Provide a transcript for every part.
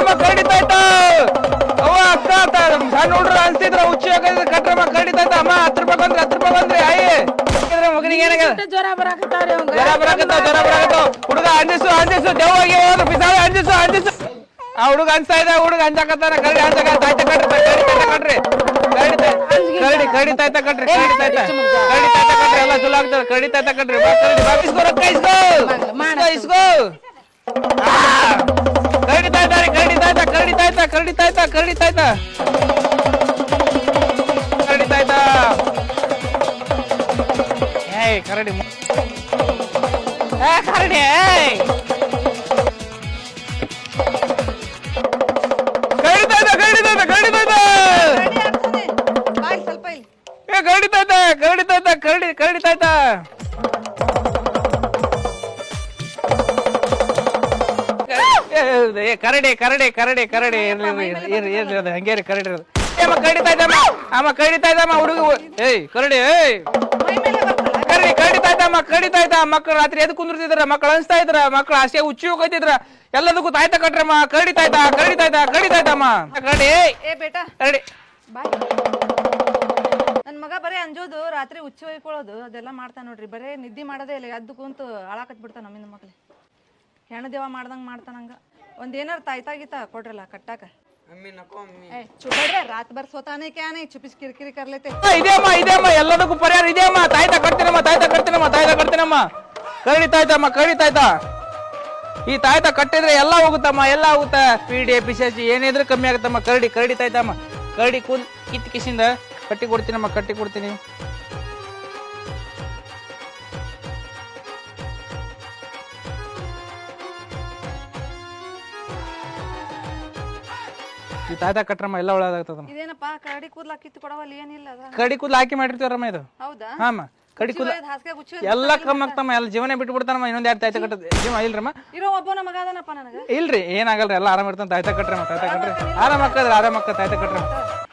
ಕಡಿತಾಯ್ತಮ್ಮ ಕರಡಿತಾಯ್ತ ಅವ್ವ ಅಕ್ಕ ನಮ್ ಸಣ್ಣ ಹುಡ್ರು ಅನ್ಸಿದ್ರ ಹುಚ್ಚಿ ಹಾಕಿದ್ರೆ ಕಟ್ರಮ್ಮ ಕರಡಿತಾಯ್ತ ಅಮ್ಮ ಹತ್ತು ರೂಪಾಯಿ ಬಂದ್ರಿ ಹತ್ತು ರೂಪಾಯಿ ಬಂದ್ರಿ ಆಯಿ. ಮಗನಿಗೆ ಜ್ವರ ಬರಾಕತ್ತಾವ್ರಿ ಅವಂಗ? ಜ್ವರ ಬರಾಕತ್ತಾವ ಜ್ವರ ಬರಾಕತ್ತಾವ ಹುಡುಗ ಅಂಜಿಸು ಅಂಜಿಸು ದೆವ್ವಾಗಿ ಹೋದ್ರು ಅಂಜಿಸು ಅಂಜಿಸು. ಆ ಹುಡುಗ ಅನ್ಸ್ತಾ ಇದೆ ಹುಡುಗ ಅಂಜಾಕತ್ತಾರ ಕರಡಿ ಅಂಜಾಕ ತಾಯ್ತ ಕಟ್ರಿ ಕಟ್ರಿ ಕರಡಿ ಕರಡಿ ತಾಯ್ತ ಕಟ್ರಿ ಕರಡಿ ತಾಯ್ತ ಕರಡಿ ತಾಯ್ತ ಕಟ್ರಿ ಎಲ್ಲ ಚಲೋ ಆಗ್ತದೆ. ಕರಡಿ ತಾಯ್ತ ಕಟ್ರಿ ಬಾ ಕರಡಿ ಬಾ ಇಸ್ಕೋ ರೊಕ್ಕ ಇಸ್ಕೋ ಇಸ್ಕೋ, ಇಸ್ಕೋ ಆ, ಕಡಿ ತಾಯ್ತ ರೀ ಕಡಿ ತಾಯ್ತ ಕಡಿ ತಾಯ್ತ ಕಡಿ ತಾಯ್ತ ಕಡಿ ತಾಯ್ತ ಕಡಿ ತಾಯ್ತ ಏಯ್ ಕರಡಿ ಮು- ಏ ಕರಡಿ ಏಯ್ ಕಡಿತಾಯ್ತ ಕಡಿತಾಯ್ತ ಕಡಿತಾಯ್ತ ಬಾಯ್ ಸ್ವಲ್ಪ ಇಲ್ಲಿ ಏ ಕಡಿತಾಯ್ತ ಕಡಿತಾಯ್ತ ಕರಡಿ ಕಡಿತಾಯ್ತ ಏ, ಏ ಕರಡಿ ಕರಡಿ ಕರಡಿ ಕರಡಿ. ಇರ್ಲಿ ಇರ್ಲಿ ಇರ್ಲಿ ಇರ್ಲಿ ಅದು ಹಂಗೆ ರೀ ಕರಡಿ ಇರೋದು. ಕಡಿತಾ ಇದ್ದಮ್ಮ ಅಮ್ಮ? ಕಡಿತಾಯ್ತಮ್ಮ ಹುಡುಗ? ಏಯ್ ಕರಡಿ ಏಯ್. ಕರಡಿ ಮೇಲೆ ಬರ್ತಲ್ಲ ಕಡಿತಾ ಇದ್ದ ಮಕ್ಕಳು ರಾತ್ರಿ ಎದ್ ಕುಂದಿರ್ತಿದ್ರ ಮಕ್ಕಳು ಅನ್ಸ್ತಾ ಇದ್ರ ಮಕ್ಕಳು ಆಸೆ ಹುಚ್ಚಿ ಹೋಗ್ತಿದ್ರ ಎಲ್ಲದಕ್ಕೂ ತಾಯ್ತ ಕಟ್ರಮ್ಮ ಕಡಿತಾ ಕಡಿತಾಯ್ತ ಕಡಿತಾ ಕರಡಿ ಏಯ್. ಏ ಬೇಟಾ. ಕರಡಿ. ಬಾಯ್. ನನ್ ಮಗ ಬರೇ ಅಂಜೋದು ರಾತ್ರಿ ಉಚ್ಚಿ ಹೊಯ್ಕೊಳ್ಳೋದು ಅದೆಲ್ಲ ಮಾಡ್ತಾನ ನೋಡ್ರಿ. ಬರೇ ನಿದ್ದೆ ಮಾಡೋದೇ ಇಲ್ಲ. ಎದ್ದು ಕುಂತು ಅಳಾಕತ್ ಬಿಡ್ತಾನ ನಮ್ಮಿಂದ ಮಕ್ಳು. ಹೆಣ್ಣು ದೇವ ಮಾಡ್ದಂಗ ಮಾಡ್ತಾನಂಗ. ಒಂದ್ ಏನಾರ ತಾಯ್ತಾ ಗೀತಾ ಕೊಡ್ರಲ್ಲ ಕಟ್ಟಾಕ? ಏ ಚುಬಡ್ರೆ ರಾತ್ ಬರ್ ಸೋತಾನೆ ಕ್ಯಾನೆ ಚುಪಿಸ್ ಕಿರಿಕಿರಿ ಕರ್ಲೈತೆ. ಆ, ಇದೆಯಮ್ಮ ಇದೆಯಮ್ಮ ಎಲ್ಲದಕ್ಕೂ ಪರಿಹಾರ ಇದೆಯಮ್ಮ. ತಾಯ್ತಾ ಕಟ್ತೀನಮ್ಮ ತಾಯ್ತಾ ಕಟ್ತೀನಮ್ಮ ತಾಯ್ತಾ ಕಟ್ತೀನಮ್ಮ. ಕರಡಿ ತಾಯ್ತಮ್ಮ ಕರಡಿ ತಾಯ್ತ. ಈ ತಾಯ್ತ ಕಟ್ಟಿದ್ರೆ ಎಲ್ಲ ಹೋಗುತ್ತಮ್ಮ ಎಲ್ಲ ಹೋಗುತ್ತ. ಎ ಪಿಶಾಚಿ ಏನಿದ್ರು ಕಮ್ಮಿ ಆಗುತ್ತಮ್ಮ. ಕರಡಿ ಕರಡಿ ತಾಯ್ತಮ್ಮ. ಕರಡಿ ಕುಂದ್ ಕಿತ್ ಕಿಸಿಂದ ಕಟ್ಟಿ ಕೊಡ್ತೀನಮ್ಮ ಕಟ್ಟಿ ಕೊಡ್ತೀನಿ ಈ ತಾಯ್ತ ಕಟ್ರಮ್ಮ ಎಲ್ಲ ಒಳ್ಳೇದಾಗ್ತದಮ್ಮ. ಇದೇನಪ್ಪ ಕರಡಿ ಕೂದ್ಲ ಕಿತ್ತು ಕೊಡವಲ್ಲ ಏನಿಲ್ಲ ಅದ. ಕಡಿ ಕೂದಲ ಹಾಕಿ ಮಾಡಿರ್ತೀವರಮ್ಮ ಇದು? ಹೌದಾ? ಹಾಮ್ಮ ಕಡಿ ಕೂದಲ ಹಾಸಿಗೆ ಗುಚ್ಚಿ ಎಲ್ಲ ಕಮ್ಮಿ ಆಗ್ತಮ್ಮ ಎಲ್ಲ ಜೀವನ ಬಿಟ್ಟು ಬಿಡ್ತಾನಮ್ಮ ಇನ್ನೊಂದ್ ಎರಡು ತಾಯ್ತ ಕಟ್ಟದ ಜೀವ ಇಲ್ರಮ್ಮ? ಇರೋ ಒಬ್ಬನ ಮಗ ಅದನಪ್ಪ ನನಗೆ. ಇಲ್ರಿ ಏನಾಗಲ್ರಿ ಎಲ್ಲ ಆರಾಮ ಇರ್ತಾನೆ ತಾಯ್ತ ಕಟ್ರಮ್ಮ ತಾಯ್ತ ಕಟ್ರಿ. ಆರಾಮ ಹಾಕದ್ರಿ ಆರಾಮ ಹಾಕ ತಾಯ್ತ ಕಟ್ರಮ್ಮ.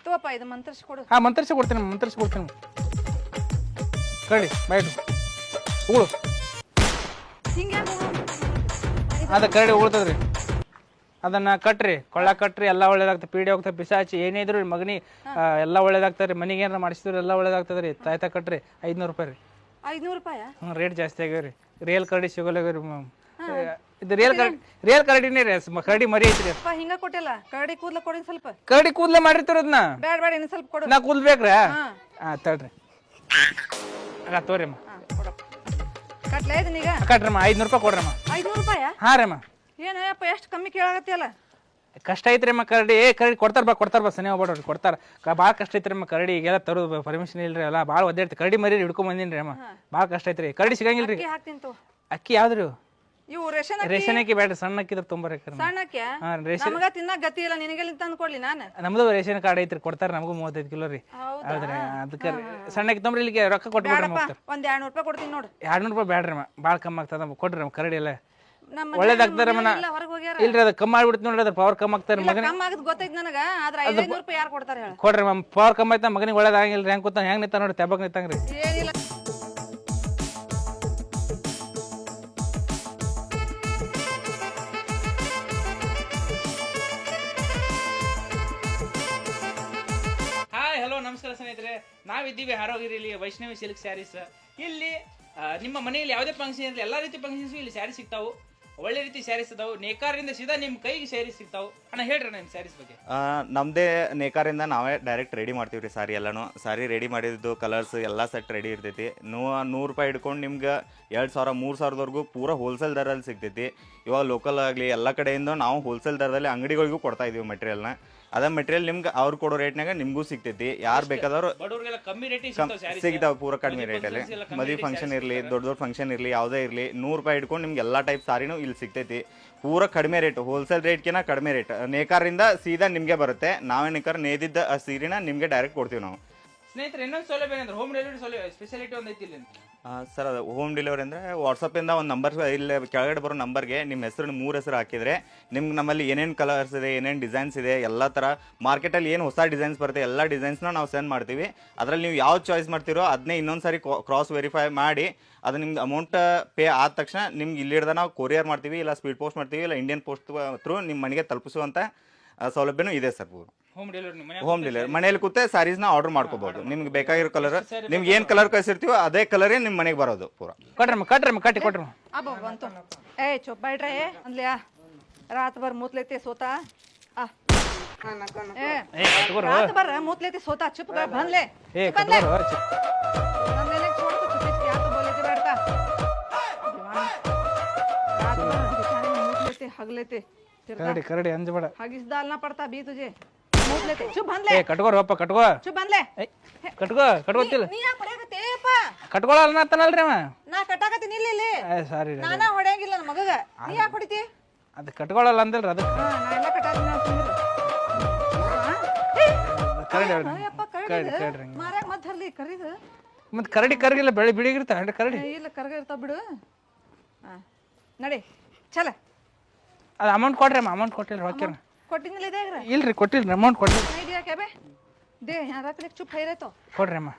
ತಗೋಪ್ಪ ಇದು ಮಂತ್ರಿಸಿ ಕೊಡು. ಹಾ ಮಂತ್ರಿಸಿ ಕೊಡ್ತೀನಿ ಮಂತ್ರಿಸಿ ಕೊಡ್ತೀನಿ. ಕಡಿ ಬೈಟ್ ಉಗುಳು. ಹಿಂಗೆ ಅದ ಕರಡಿ ಉಗುಳ್ತದ್ರಿ. ಅದನ್ನ ಕಟ್ರಿ ಕೊಳ್ಳ ಕಟ್ರಿ ಎಲ್ಲ ಒಳ್ಳೇದಾಗ್ತದೆ. ಪೀಡೆ ಹೋಗ್ತದೆ ಪಿಸಾಚಿ ಏನೇ ಇದ್ರು ಮಗನಿ ಎಲ್ಲಾ ಒಳ್ಳೇದಾಗ್ತದೆ ಮನಿಗೆ ಏನಾರ ಮಾಡಿಸಿದ್ರು ಎಲ್ಲ ಒಳ್ಳೇದಾಗ್ತದ್ರಿ ತಾಯ್ತ ಕಟ್ರಿ ಐದ್ನೂರು ರೂಪಾಯಿ ರೀ. ಐದ್ನೂರು ರೂಪಾಯಿ? ಹ್ಞೂ ರೇಟ್ ಜಾಸ್ತಿ ಆಗ್ಯಾವ್ರಿ ರಿಯಲ್ ಕರಡಿ ಸಿಗೋಲ್ಲ ರೀ ಇದು ರಿಯಲ್ ಕರಡಿ ರಿಯಲ್ ಕರಡಿನೇ ರೀ ಕರಡಿ ಮರಿ ಐತ್ರಿ ಅಪ್ಪ ಹಿಂಗ ಕೊಟ್ಟಿಲ್ಲ. ಕರಡಿ ಕೂದ್ಲ ಕೊಡಿ ಸ್ವಲ್ಪ. ಕರಡಿ ಕೂದಲೇ ಮಾಡಿರ್ತೀರ ಅದನ್ನ ಬ್ಯಾಡ ಬ್ಯಾಡ ಇನ್ನು ಸ್ವಲ್ಪ ಕೊಡು. ನಾ ಕೂದಲು ಬೇಕ್ರಾ ಹಾ. ತಡ್ರಿ. ಆಗ ತೋರಿಮ್ಮ ಹಾ ಕೊಡಪ್ಪ. ಕಟ್ಲೆ ಇದನ್ನೀಗ? ಕಟ್ರಮ್ಮ ಐದ್ನೂರು ರೂಪಾಯಿ ಕೊಡ್ರಮ್ಮ. ಐದ್ನೂರು ರೂಪಾಯ? ಹಾ ಏನಯ್ಯಪ್ಪ ಎಷ್ಟು ಕಮ್ಮಿ ಕೇಳಾಗತ್ತಿಯಲ್ಲ ಕಷ್ಟ ಐತ್ರಿಮ್ಮ ಕರಡಿ. ಏ ಕರಡಿ ಕೊಡ್ತಾರ ಬಾ ಕೊಡ್ತಾರ ಬಾ ಸನಿ ಹೋಗ್ಬೇಡ್ರಿ ಕೊಡ್ತಾರ. ಭಾಳ ಕಷ್ಟ ಐತ್ರಿಮ್ಮ ಕರಡಿ. ಈಗೆಲ್ಲ ತರೋದು ಪರ್ಮಿಷನ್ ಇಲ್ರಿ ಎಲ್ಲ ಭಾಳ ಒದ್ದಾಡ್ತಿ ಕರಡಿ ಮರಿ ಹಿಡ್ಕೊಂಡ್ ಬಂದಿನ್ರಿ ಅಮ್ಮ. ಭಾಳ ಕಷ್ಟ ಐತ್ರಿ. ಕರಡಿ ಸಿಗಂಗಿಲ್ರಿ. ಅಕ್ಕಿ ಹಾಕ್ತೀನಿ ತಗೋ. ಅಕ್ಕಿ ಯಾವ್ದ್ರಿ ಇವು? ಇವು ರೇಷನ್ ಅಕ್ಕಿ. ರೇಷನ್ ಅಕ್ಕಿ ಬೇಡ್ರಿ ಸಣ್ಣ ಅಕ್ಕಿದ್ರ ತುಂಬಾ ಸಣ್ಣ ಅಕ್ಕಿ ಹಾ ರೇಷನ್ ನಮಗ ತಿನ್ನಕ್ ಗತಿ ಇಲ್ಲ ನಿನಗೆಲ್ಲಿ ತಂದು ಕೊಡ್ಲಿ ನಾನು? ನಮ್ದು ರೇಷನ್ ಕಾರ್ಡ್ ಐತ್ರಿ ಕೊಡ್ತಾರ ನಮಗೂ ಮೂವತ್ತೈದು ಕಿಲೋ ರೀ. ಹೌದಾ? ಹೌದ್ರಿ ಅದಕ್ಕೆ ಸಣ್ಣಕ್ಕೆ ತೊಂಬ್ರಿ ಇಲ್ಲಿಗೆ ರೊಕ್ಕ ಕೊಟ್ಬಿಡ್ರಿ ಬೇಡಪ್ಪ ಹೋಗ್ತಾರೆ. ಒಂದ್ ಎರಡ್ನೂರು ರೂಪಾಯಿ ಕೊಡ್ತೀನಿ ನೋಡು. ಎರಡ್ನೂರು ರೂಪಾಯಿ ಬೇಡ್ರಿ ಅಮ್ಮ ಭಾಳ ಕಮ್ಮಿ ಆಗ್ತದ ಕೊಡ್ರಿ ಅಮ್ಮ ಕರಡಿ ಎಲ್ಲ. ನಮ್ಮ ಒಳ್ಳೇದಾಗ್ತಾರ ಮನ ಇಲ್ಲ ಹೊರಗೆ ಹೋಗ್ಯಾರ. ಇಲ್ರಿ ಅದು ಕಮ್ಮಿ ಮಾಡ್ಬಿಡ್ತು ನೋಡ್ರಿ ಅದ್ರ ಪವರ್ ಕಮ್ಮಿ ಆಗ್ತಾರೆ ಇಲ್ಲ ಮಗನ ಕಮ್ಮಿ ಆಗದ್ ಗೊತ್ತೈತಿ ನನಗ ಆದ್ರ ಐದೈನೂರು ರೂಪಾಯಿ ಯಾರು ಕೊಡ್ತಾರೆ ಹೇಳ. ಕೊಡ್ರಿ ಮ್ಯಾಮ್ ಪವರ್ ಕಮ್ಮಿ ಆಯ್ತಾ ಮಗನಿಗೆ ಒಳ್ಳೇದಾಗಿಲ್ರಿ ಹೆಂಗ್ ಕೂತ ಹೆಂಗ್ ನಿಂತ ನೋಡಿ ತೆಬ್ಬಕ್ ನಿಂತಂಗ್ರಿ. ಏನಿಲ್ಲ. ಹಾಯ್ ಹಲೋ ನಮಸ್ಕಾರ ಸ್ನೇಹಿತರೆ. ನಾವಿದ್ದೀವಿ ಇಲ್ಲಿ ವೈಷ್ಣವಿ ಸಿಲ್ಕ್ ಸ್ಯಾರೀಸ್. ಇಲ್ಲಿ ಆ, ನಿಮ್ಮ ಮನೆಯಲ್ಲಿ ಯಾವುದೇ ಫಂಕ್ಷನ್ ಇರಲಿ ಎಲ್ಲ ರೀತಿ ಫಂಕ್ಷನ್ಸ್ ಇಲ್ಲಿ ಸ್ಯಾರಿ ಸಿಗ್ತಾವು. ಒಳ್ಳೆ ರೀತಿ ಸ್ಯಾರೀಸ್ ಅದಾವು ನೇಕಾರಿಂದ ಸೀದಾ ನಿಮ್ಮ ಕೈಗೆ ಸ್ಯಾರಿ ಸಿಗ್ತಾವು. ಅಣ್ಣ, ಹೇಳ್ರಿ ನಿಮ್ಮ ಸ್ಯಾರೀಸ್ ಬಗ್ಗೆ. ನಮ್ದೇ ನೇಕಾರಿಂದ ನಾವೇ ಡೈರೆಕ್ಟ್ ರೆಡಿ ಮಾಡ್ತೀವಿ ರೀ ಸಾರಿ ಎಲ್ಲಾನು. ಸಾರಿ ರೆಡಿ ಮಾಡಿದ್ದು ಕಲರ್ಸ್ ಎಲ್ಲ ಸೆಟ್ ರೆಡಿ ಇರ್ತೈತಿ. ನೂ, ನೂರು ರೂಪಾಯಿ ಹಿಡ್ಕೊಂಡು ನಿಮ್ಗೆ ಎರಡು ಸಾವಿರ, ಮೂರು ಸಾವಿರದವರೆಗೂ ಪೂರ ಹೋಲ್ಸೇಲ್ ದರದಲ್ಲಿ ಸಿಗ್ತೈತಿ. ಇವಾಗ ಲೋಕಲ್ ಆಗಲಿ, ಎಲ್ಲ ಕಡೆಯಿಂದ ನಾವು ಹೋಲ್ಸೇಲ್ ದರದಲ್ಲಿ ಅಂಗಡಿಗಳಿಗೂ ಕೊಡ್ತಾ ಇದೀವಿ ಮೆಟೀರಿಯಲ್ನ ಅದ ಮೆಟೀರಿಯಲ್ ನಿಮ್ಗೆ ಅವ್ರು ಕೊಡೋ ರೇಟ್ನಾಗ ನಿಮಗೂ ಸಿಗ್ತೈತಿ. ಯಾರು ಬೇಕಾದವ್ರು ಸಿಗ್ತಾವ ಕಮ್ಮಿ ಪೂರ ಕಡಿಮೆ ರೇಟಲ್ಲಿ ಮದುವೆ ಫಂಕ್ಷನ್ ಇರಲಿ ದೊಡ್ಡ ದೊಡ್ಡ ಫಂಕ್ಷನ್ ಇರಲಿ ಯಾವುದೇ ಇರಲಿ ನೂರು ರೂಪಾಯಿ ಹಿಡ್ಕೊಂಡು ನಿಮ್ಗೆ ಎಲ್ಲ ಟೈಪ್ ಸಾರಿನೂ ಇಲ್ಲಿ ಸಿಗ್ತೈತಿ. ಪೂರ ಕಡಿಮೆ ರೇಟ್ ಹೋಲ್ಸೇಲ್ ರೇಟ್ಕಿನ್ನ ಕಡಿಮೆ ರೇಟ್ ನೇಕಾರಿಂದ ಸೀದಾ ನಿಮಗೆ ಬರುತ್ತೆ. ನಾವೇ ನೇಕಾರ ನೇದಿದ್ದ ಆ ಸೀರೆನ ನಿಮಗೆ ಡೈರೆಕ್ಟ್ ಕೊಡ್ತೀವಿ ನಾವು. ಸ್ನೇಹಿತರೆ, ಇನ್ನೊಂದು ಸೌಲಭ್ಯ ಏನಂದ್ರೆ ಹೋಮ್ ಡೆಲಿವರಿ ಸೌಲಭ್ಯ ಸ್ಪೆಷಾಲಿಟಿ ಒಂದು ಐತಿ ಇಲ್ಲಿ ಸರ್ ಅದು ಹೋಮ್ ಡೆಲಿವರಿ ಅಂದರೆ ವಾಟ್ಸಪ್ಪಿಂದ ಒಂದು ನಂಬರ್ ಇಲ್ಲಿ ಕೆಳಗಡೆ ಬರೋ ನಂಬರ್ಗೆ ನಿಮ್ಮ ಹೆಸರು ಮೂರು ಹೆಸರು ಹಾಕಿದರೆ ನಿಮ್ಗೆ ನಮ್ಮಲ್ಲಿ ಏನೇನು ಕಲರ್ಸ್ ಇದೆ, ಏನೇನು ಡಿಸೈನ್ಸ್ ಇದೆ, ಎಲ್ಲ ಥರ ಮಾರ್ಕೆಟಲ್ಲಿ ಏನು ಹೊಸ ಡಿಸೈನ್ಸ್ ಬರುತ್ತೆ, ಎಲ್ಲ ಡಿಸೈನ್ಸ್ನ ನಾವು ಸೆಂಡ್ ಮಾಡ್ತೀವಿ. ಅದರಲ್ಲಿ ನೀವು ಯಾವ ಚಾಯ್ಸ್ ಮಾಡ್ತೀರೋ ಅದನ್ನೇ ಇನ್ನೊಂದು ಸಾರಿ ಕ್ರಾಸ್ ವೆರಿಫೈ ಮಾಡಿ ಅದು ನಿಮ್ಗೆ ಅಮೌಂಟ್ ಪೇ ಆದ ತಕ್ಷಣ ನಿಮ್ಗೆ ಇಲ್ಲಿಡ್ದ ನಾವು ಕೊರಿಯರ್ ಮಾಡ್ತೀವಿ, ಇಲ್ಲ ಸ್ಪೀಡ್ ಪೋಸ್ಟ್ ಮಾಡ್ತೀವಿ, ಇಲ್ಲ ಇಂಡಿಯನ್ ಪೋಸ್ಟ್ ಥ್ರೂ ನಿಮ್ಮ ಮನೆಗೆ ತಲುಪಿಸುವಂಥ ಸೌಲಭ್ಯನೂ ಇದೆ ಸರ್ ಪೂರ ಹೋಮ್ ಡೆಲಿವರಿ ಮನೆಯಲ್ಲಿ ಹೋಮ್ ಸಾರೀಸ್ನ ಆರ್ಡರ್ ಮಾಡ್ಕೋಬಹುದು ನಿಮ್ಗೆ ಬೇಕಾಗಿರೋ ಕಲರ್ ನಿಮ್ಗೆ ಏನ್ ಕಲರ್ ಕಳಿಸಿರ್ತೀವೋ ಅದೇ ಕಲರೇ ನಿಮ್ಮ ಮನೆಗೆ ಬರೋದು ಪೂರ. ಕೊಟ್ರಮ್ಮ ಕಟ್ರಮ್ಮ ಕಟ್ಟಿ ಕೊಟ್ರಮ್ಮ. ಅಬ್ಬ ಬಂತು. ಏ ಚುಪ್ ಬೇಡ್ರೆ ರಾತ್ ಬರ್ ಮೂತ್ಲೈತಿ ಸೋತ. ಆ. ಏ, ಏ ಬರ್ ಮೂತ್ಲೈತಿ ಸೋತ. ಚುಪ್ ಬಂದ್ಲೆ. ಏ ಕರಡಿ ಕರಡಿ ಅಂಜಬೇಡ. ಹಗಿಸ್ದ ಪಡ್ತಾ ಬೀ ತುಜೆ ಚು ಚುಪ್ ಬಂದ್ಲೆ. ಏ ಕಟ್ಕೋರಿ ಅಪ್ಪ ಕಟ್ಕೋ. ಚುಪ್ ಬಂದ್ಲೆ. ಏಯ್, ಕಟ್ಕೋ ಕಟ್ಕೋತಿಲ್ಲ ನೀ ಯಾಕೆ ಹೊಡೆಯಕತ್ತೇಪ್ಪ ಕಟ್ಕೊಳಲ್ಲ ಅತ್ತನಲ್ರಿ ಅವ. ನಾ ಕಟ್ಟಾಕತ್ತೀನಿ ಇಲ್ಲಿ ಇಲ್ಲಿ. ಸಾರಿ ರೀ ನಾನ ಹೊಡೆಯಂಗಿಲ್ಲ ನನ್ನ ಮಗಗ. ನೀ ಯಾಕೆ ಹೊಡಿತಿ? ಅದು ಕಟ್ಕೊಳಲ್ಲ ಅಂದಿಲ್ರಿ ಅದು. ಹಾ, ನಾ ಎಲ್ಲ ಕಟ್ಟಾತೀನಿ ಅಂತ ಅಂದ್ರು. ಹಾ? ಏ, ಕರಡಿ ಹೇಳ್ರಿ ಅಯ್ಯಪ್ಪ, ಕರಡಿದು? ಕರಡಿ ಕರಡಿ ಮಾರಾಕ್ ಮತ್ತ್ ಹರ್ಲಿ ಕರೀದು. ಮತ್ತೆ ಕರಡಿ ಕರಗಿಲ್ಲ ಬೆಳೆ ಬಿಡಿಗಿರ್ತಾವ ಕರಡಿ? ಇಲ್ಲ ಕರ್ಗ ಇರ್ತಾವ ಬಿಡು. ಹಾ. ನಡಿ ಚಲ ಅದು ಅಮೌಂಟ್ ಕೊಡ್ರಿ ಅಮ್ಮ ಅಮೌಂಟ್ ಕೊಟ್ಟಿಲ್ಲ ಹೊಕ್ಕೇನ ಕೊಟ್ಟಿನಿಲ್ಲ ಇದೆ ಇಲ್ರಿ ಕೊಟ್ಟಿಲ್ರಿ ಅಮೌಂಟ್ ಕೊಟ್ಟಿಲ್ಲ ಐಡಿಯಾ ಕ್ಯಾಬೆ ದೇ ಯಾರ ಚುಪ್ ಹೈರೈತೋ ಕೊಡ್ರಿ ಅಮ್ಮ.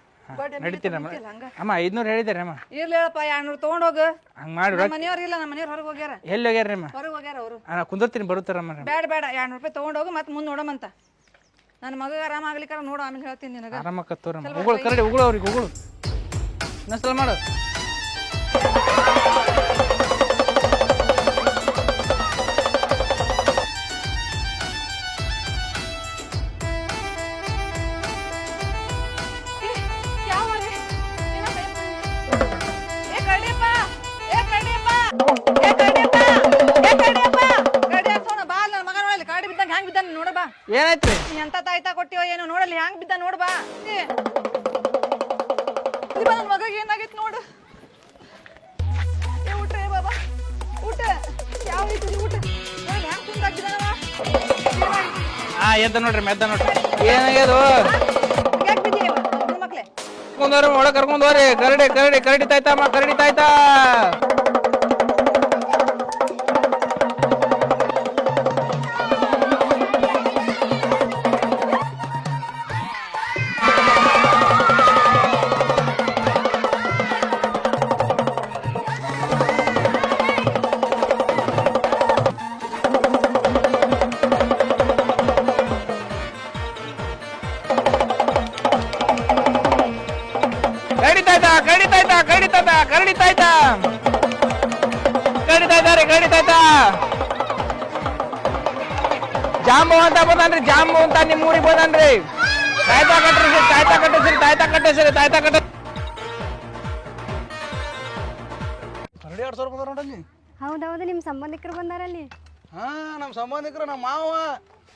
ನಡೀತೀನಿ ಅಮ್ಮ. ಹಂಗ. ಅಮ್ಮ ಐದ್ನೂರು ಹೇಳಿದಾರೆ ಅಮ್ಮ. ಇರ್ಲಿ ಹೇಳಪ್ಪ ಎರಡ್ನೂರು ತೊಗೊಂಡೋಗು. ಹಂಗೆ ಮಾಡಿ ಮನೆಯವ್ರು ಇಲ್ಲ ನಮ್ಮ ಮನೆಯವ್ರು ಹೊರಗೆ ಹೋಗ್ಯಾರ. ಎಲ್ಲಿ ಹೋಗ್ಯಾರ್ರಿ ಅಮ್ಮ? ಹೊರಗೆ ಹೋಗ್ಯಾರ ಅವರು. ನಾ ಕುಂದಿರ್ತೀನಿ ಬರುತ್ತಾರಮ್ಮ ಬೇಡ ಬೇಡ ಎರಡ್ನೂರು ರೂಪಾಯಿ ತೊಗೊಂಡೋಗು ಮತ್ತೆ ಮುಂದೆ ನೋಡಮಂತ ನನ್ನ ಮಗ ಆರಾಮ ಆಗ್ಲಿಕ್ಕಾರ ನೋಡು ಆಮೇಲೆ ಹೇಳ್ತೀನಿ ನಿನಗ. ಆರಾಮಕ್ಕತ್ತವ್ರಮ್ಮ ಉಗುಳು ಕರಡಿ ಉಗುಳು ಅವ್ರಿಗೆ ಉಗುಳು ಇನ್ನೊಂದ್ಸಲ ಮಾಡು. ಎಂತ ತಾಯ್ತಾ ಕೊಟ್ಟಿವ ಏನೋ ನೋಡಲ್ಲಿ ಹ್ಯಾಂಗ್ ಬಿದ್ದ ನೋಡ್ ಬಾ. ನನ್ನ ಮಗಗೆ ಏನಾಗೈತೆ ನೋಡು. ಏ ಊಟ ಬಾಬಾ ಊಟ. ಯಾವ ರೀತಿ ಊಟ? ಹ್ಯಾಂಗ್ ಕುಂದಾಕಿದಾನವ ಹಾ ಎದ್ದ ನೋಡ್ರಿ ಮೆದ್ದ ನೋಡ್ರಿ. ಏನಾಗ್ಯದು? ಯಾಕೆ ಮಕ್ಳೆ ಕರ್ಕೊಂಡೋರಿ ಒಳಗೆ ಕರ್ಕೊಂಡೋರಿ ಕರಡಿ ಕರಡಿ ಕರಡಿ ತಾಯ್ತಾ ಕರಡಿ ತಾಯ್ತಾ. ಅಂತ ಬಂದನ್ರಿ ಜಾಂಬು ಅಂತ ನಿಮ್ಮ ಊರಿಗೆ ಬಂದನ್ರಿ. ತಾಯ್ತಾ ಕಟ್ಟಿಸ್ರಿ ತಾಯ್ತಾ ಕಟ್ಟಿಸ್ರಿ ತಾಯ್ತಾ ಕಟ್ಟಿಸ್ರಿ ತಾಯ್ತಾ ಕಟ್ಟ ಕರಡಿ ಎರಡು ಸಾವಿರ ಬಂದಾರ ನೋಡಲ್ಲಿ? ಹೌದೌದು ನಿಮ್ಮ ಸಂಬಂಧಿಕರು ಬಂದಾರಲ್ಲಿ. ಹಾ ನಮ್ಮ ಸಂಬಂಧಿಕರು ನಮ್ಮ ಮಾವ.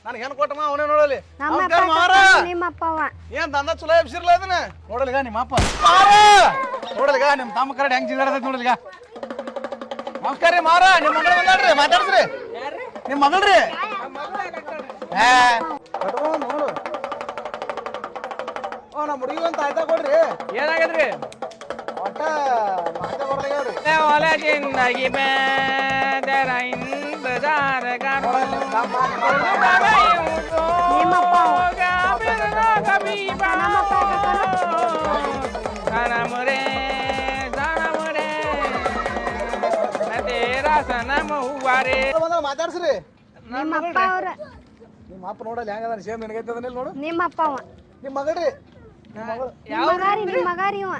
ನನಗೆ ಹೆಣ್ಣು ಕೊಟ್ಟ ಮಾವ ಅವನೇ ನೋಡಲಿ ನಮ್ಮ ಅಪ್ಪ ಮಾರ ನಿಮ್ಮ ಅಪ್ಪ ಅವ ಏನ್ ದಂದ ಚಲೋ ಎಬ್ಸಿರ್ಲ ಅದನ್ನ ನೋಡಲಿಗ ನಿಮ್ಮ ಅಪ್ಪ. ಮಾರ! ನೋಡಲಿಗ ನಿಮ್ಮ ತಮ್ಮ ಕರಡಿ ಹೆಂಗ್ ಜಿಗಾಡತೈತಿ ನೋಡಲಿಗ ನಮಸ್ಕಾರ ರೀ ಮಾರ ನಿಮ್ಮ ಮಗಳು ಬಂದಾಡ್ರಿ ಮಾತಾಡ್ಸ್ರಿ. ನಿಮ್ಮ ಮಗಳ್ರಿ. ನೋಡು ಓ ನಮ್ಮ ಹುಡುಗಿ ಅಂತ ಆಯ್ತಾ ಕೊಡ್ರಿ ಏನಾಗದ್ರಿ ಒಟ್ಟ ಮಾತೆ ಬರ್ಲಾಗ್ಯಾವ್ರಿ ಒಳಗಿಂದಾಗಿ ಬೇದರ ಇಂಬದಾರ ಗಾನು ನಿಮ್ಮಪ್ಪ ಅವ. ಸನಮುರೆ ಸನಮುರೆ ತೇರಾ ಸನಮ ಹೂವಾರೆ ಬಂದ ಮಾತಾಡ್ಸ್ರಿ ನಿಮ್ಮ ಅಪ್ಪ ಅವ್ರ ನಿಮ್ಮ ಅಪ್ಪ ನೋಡಲ್ಲ ಹೆಂಗದ ಸೇಮ್ ನಿನಗೈತೆ ಇಲ್ಲ ನೋಡು. ನಿಮ್ಮ ಅಪ್ಪ ಅವ ನಿಮ್ಮ ಮಗಳ್ರಿ ನಿಮ್ಮ ಮಗಳು. ನಿಮ್ಮ ಮಗಾರಿ ನಿಮ್ಮ ಮಗಾರಿ ಅವ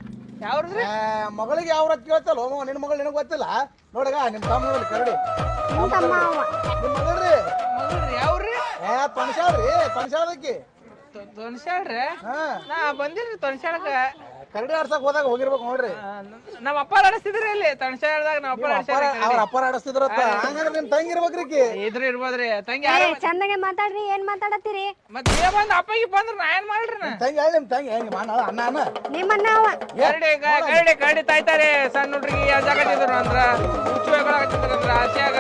ಯಾವ್ದ್ರಿ? ಏ, ಮಗಳಿಗೆ ಯಾವ ರೊಕ್ಕ ಕೇಳ್ತಲ್ಲ? ಹೋಮ ನಿನ್ನ ಮಗಳು ನಿನಗೆ ಗೊತ್ತಿಲ್ಲ? ನೋಡಗ ನಿಮ್ಮ ತಮ್ಮ ನೋಡಿ ಕರಡಿ. ನಿಮ್ಮ ತಮ್ಮ ಅವ. ನಿಮ್ಮ ಮಗಳ್ರಿ. ಮಗಳ್ರಿ ಯಾವ್ರಿ ಏ ತಣಸಾಳ್ರಿ ತಣಸಾಳದಕ್ಕಿ ತೊನ್ಸಾಳ್ರಿ ಹಾ. ನಾ ಬಂದಿಲ್ರಿ ತೊನ್ಸಾಳಕ ಕರಡಿ ಆಡ್ಸಕ್ ಹೋದಾಗ ಹೋಗಿರ್ಬೇಕು ನೋಡ್ರಿ. ನಮ್ಮ ಅಪ್ಪ ಆಡಿಸ್ತಿದ್ರಿ ಇಲ್ಲಿ ತೊನ್ಸಾಳ್ದಾಗ ನಮ್ಮ ಅಪ್ಪ ನಿಮ್ಮ ಆಡಿಸ್ಯಾರ ಅವ್ರ ಅಪ್ಪಾರ ಆಡಿಸ್ತಿದ್ರತ್ತ ಹಂಗಂದ್ರೆ ನಿಮ್ ತಂಗಿ ಇರ್ಬೇಕ್ರಿ ಇದ್ರ ಇರ್ಬೋದ್ರಿ. ತಂಗಿ ಚೆನ್ನಾಗಿ ಯಾರ ಚಂದಗೆ ಮಾತಾಡ್ರಿ ಏನ್ ಮಾತಾಡತ್ತೀರಿ? ಮತ್ತೆ ನೀವ್ ಬಂದ್ ಅಪ್ಪಗೆ ಬಂದ್ರ ನಾ ಏನ್ ಮಾಡ್ರಿ ನಾ ತಂಗಿ ಹೇಳಿ ನಿಮ್ ತಂಗಿ ಹೆಂಗ್ ಮಾಡ ಅಣ್ಣ ಅಣ್ಣ ನಿಮ್ಮನ್ನ ಅವ. ಕರಡಿ ಕರಡಿ ಕರಡಿ ತಾಯ್ತಾರೆ ಸಣ್ಣ ಹುಡ್ರಿಗೆ ಜಾಗ ಅಂದ್ರ. ಹುಚ್ಚು ಅಂದ್ರ ಆಸ್ಯಾಗ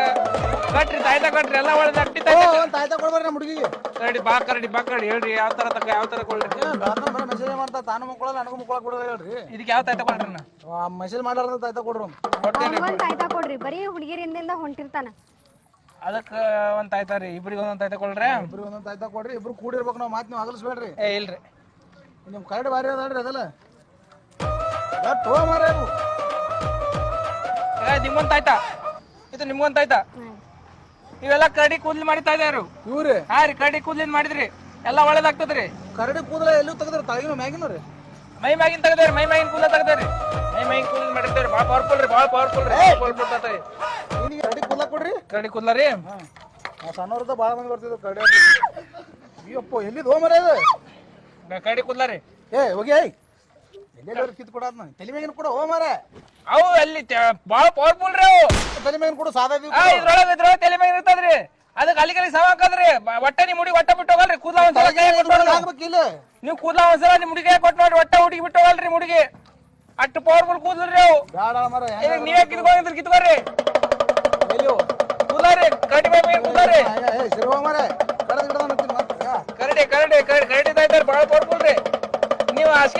ಕಟ್ರಿ ತಾಯ್ತ ಕಟ್ರಿ ಎಲ್ಲ ಒಳ್ಳೆ ಅಟ್ಟಿ ಓ, ತಾಯ್ತ ಒಂದ್ ತಾಯ್ತ ಕೊಡ್ಬಾರ್ರಿ ನಮ್ಮ ಹುಡುಗಿಗೆ. ಕರಡಿ ಬಾ ಕರಡಿ ಬಾ ಕರಡಿ ಹೇಳ್ರಿ ಯಾವ ತರ ತಕ ಯಾವ ತರ ಕೊಡ್ರಿ. ಬರೀ ಮೆಸೇಜ್ ಮಾಡ್ತಾ ತಾನು ಮಕ್ಕಳಲ್ಲ ನನಗೂ ಮಕ್ಕಳ ಕೊಡೋದು ಹೇಳ್ರಿ. ಇದಕ್ಕೆ ಯಾವ ತಾಯ್ತ ಕೊಡ್ರಿ ನಾ ಮೆಸೇಜ್ ಮಾಡಾರ್ದ ತಾಯ್ತ ಕೊಡ್ರಿ. ಒಂದು ತಾಯ್ತ ಕೊಡ್ರಿ ಬರೀ ಹುಡುಗಿರಿಂದ ಹೊಂಟಿರ್ತಾನ. ಅದಕ್ಕೆ ಒಂದ್ ತಾಯ್ತ ರೀ ಇಬ್ರಿಗೆ ಒಂದೊಂದ್ ತಾಯ್ತ ಕೊಡ್ರಿ? ಇಬ್ರಿಗೆ ಒಂದೊಂದು ತಾಯ್ತ ಕೊಡ್ರಿ ಇಬ್ರು ಕೂಡಿರ್ಬೇಕು ನಾವು ಮಾತು ನೀವು ಅಗಲಿಸ್ಬೇಡ್ರಿ ಏ ಇಲ್ರಿ. ನಿಮ್ಮ ಕರಡಿ ಬಾರಿ ಅದಾಳ್ರಿ ಅದಲ್ಲ. ತೋ ಮಾರ ಏ ನಿಮ್ಗೊಂದ್ ತಾಯ್ತ? ಇದು ನಿಮ್ಗೊಂದ್ ತಾಯ್ತ? ಇವೆಲ್ಲ ಕರಡಿ ಕೂದಲು ಮಾಡಿತಾ ತಾಯ್ದಾರು ಇವ್ರಿ? ಹಾ ರೀ ಕರಡಿ ಕೂದಲಿಂದ ಮಾಡಿದ್ರಿ. ಎಲ್ಲ ಒಳ್ಳೇದಾಗ್ತದ್ರಿ. ಕರಡಿ ಕೂದಲ ಎಲ್ಲೂ ತೆಗೆದ್ರೆ? ತಳಗಿನ ಮ್ಯಾಗಿನ ರೀ. ಮೈ ಮ್ಯಾಗಿನ ತೆಗದ್ರಿ ಮೈ ಮ್ಯಾಗಿನ ಕೂದಲ ತೆಗದ್ರಿ. ಮೈ ಮ್ಯಾಗಿನ ಕೂದಲ ಮಾಡಿರ್ತಾರೆ ಭಾಳ ಪವರ್ಫುಲ್ ರೀ ಭಾಳ ಪವರ್ಫುಲ್ ರೀ ಪವರ್ಫುಲ್ ರೀ. ನಿನಗೆ ಕರಡಿ ಕೂದಲ ಕೊಡ್ರಿ? ಕರಡಿ ಕೂದಲ ರೀ? ಸಣ್ಣವ್ರದ ಭಾಳ ಮಂದಿ ಬರ್ತಿದ್ರು ಕರಡಿ. ಅಯ್ಯಪ್ಪ ಎಲ್ಲಿದ್ ಹೋಮರ ಇದು ಕರಡಿ ಕೂದಲ ರೀ? ಏ ಹೋಗಿ ಏಯ್. ಎಲ್ಲೆಲ್ಲರೂ ಕಿತ್ತು ಕೊಡಾದ ನಾನು ತಲೆ ಮ್ಯಾಗಿನ ಕೊಡು ಹೋ ಮಾರ ಅವು ಅಲ್ಲಿ ಭಾಳ ಪವರ್ಫುಲ್ ರೀ ಅವು. ತಲೆ ಮ್ಯಾಗಿನ ಕೊಡು ಸಾದಾ ಆ ಇದ್ರೊಳಗೆ ಇದ್ರೊಳಗೆ ತಲೆ ಮ್ಯಾಗ ಇರ್ತದ್ರಿ. ಅದಕ್ಕೆ ಅಲ್ಲಿ ಕಲಿ ಹಾಕದ್ರಿ. ಬ- ಒಟ್ಟ ನಿಮ್ ಒಟ್ಟ ಬಿಟ್ಟು ಹೋಗಲ್ರಿ. ಕೂದಲ ಒಂದ್ಸಲ ಕೈ ಕೊಟ್ಟು ನೋಡ್ರಿ ನೀವು. ಕೂದ್ಲ ಒಂದ್ಸಲ ನಿಮ್ ಮುಡಿಗೆ ಕೊಟ್ಟು ನೋಡ್ರಿ. ಒಟ್ಟ ಹುಡುಗಿ ಬಿಟ್ಟು ಹೋಗಲ್ರಿ ಮುಡಿಗೆ. ಅಷ್ಟು ಪವರ್ಫುಲ್ ಕೂದ್ಲ್ರಿ ಅವು. ಮರ ನೀವೇ ಕಿತ್ಕೊಂಡಿದ್ರಿ ಕಿತ್ಕೊರಿ ಎಲ್ಲಿ ಅವು? ಕೂದ್ಲ ರೀ ಕರಡಿ ಮೈ ಮೇಲೆ ಸರಿ ಮಾರ ಕಡದ ಗಿಡದ ಮತ್ತೆ ಕರಡಿ ಕರಡಿ ಕರಡಿ ಕರಡಿ ಭಾಳ ಪವರ್ಫುಲ್